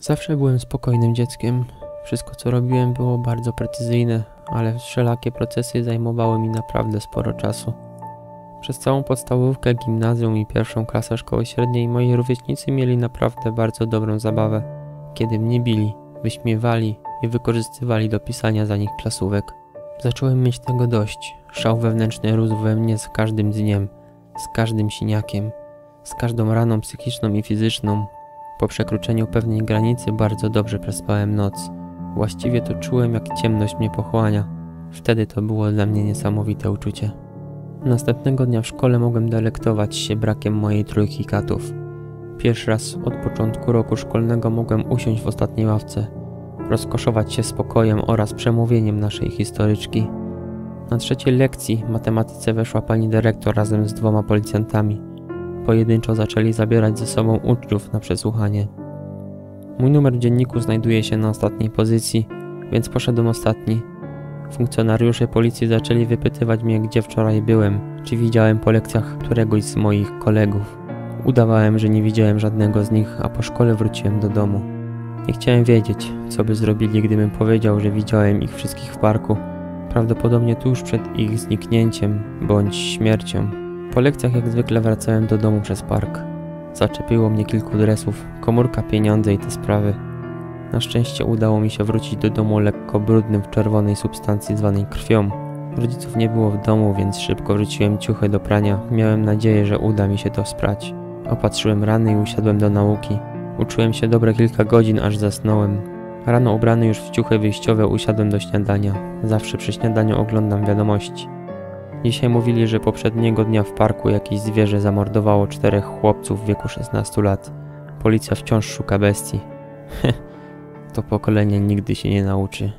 Zawsze byłem spokojnym dzieckiem. Wszystko co robiłem było bardzo precyzyjne, ale wszelakie procesy zajmowały mi naprawdę sporo czasu. Przez całą podstawówkę, gimnazjum i pierwszą klasę szkoły średniej moi rówieśnicy mieli naprawdę bardzo dobrą zabawę, kiedy mnie bili, wyśmiewali i wykorzystywali do pisania za nich klasówek. Zacząłem mieć tego dość. Szał wewnętrzny rósł we mnie z każdym dniem, z każdym siniakiem, z każdą raną psychiczną i fizyczną. Po przekroczeniu pewnej granicy bardzo dobrze przespałem noc. Właściwie to czułem, jak ciemność mnie pochłania. Wtedy to było dla mnie niesamowite uczucie. Następnego dnia w szkole mogłem delektować się brakiem mojej trójki katów. Pierwszy raz od początku roku szkolnego mogłem usiąść w ostatniej ławce, rozkoszować się spokojem oraz przemówieniem naszej historyczki. Na trzeciej lekcji matematyce weszła pani dyrektor razem z dwoma policjantami. Pojedynczo zaczęli zabierać ze sobą uczniów na przesłuchanie. Mój numer w dzienniku znajduje się na ostatniej pozycji, więc poszedłem ostatni. Funkcjonariusze policji zaczęli wypytywać mnie, gdzie wczoraj byłem, czy widziałem po lekcjach któregoś z moich kolegów. Udawałem, że nie widziałem żadnego z nich, a po szkole wróciłem do domu. Nie chciałem wiedzieć, co by zrobili, gdybym powiedział, że widziałem ich wszystkich w parku, prawdopodobnie tuż przed ich zniknięciem bądź śmiercią. Po lekcjach jak zwykle wracałem do domu przez park. Zaczepiło mnie kilku dresów, komórka, pieniądze i te sprawy. Na szczęście udało mi się wrócić do domu lekko brudnym w czerwonej substancji zwanej krwią. Rodziców nie było w domu, więc szybko wrzuciłem ciuchy do prania. Miałem nadzieję, że uda mi się to sprać. Opatrzyłem rany i usiadłem do nauki. Uczyłem się dobre kilka godzin, aż zasnąłem. Rano ubrany już w ciuchy wyjściowe usiadłem do śniadania. Zawsze przy śniadaniu oglądam wiadomości. Dzisiaj mówili, że poprzedniego dnia w parku jakieś zwierzę zamordowało czterech chłopców w wieku 16 lat. Policja wciąż szuka bestii. to pokolenie nigdy się nie nauczy.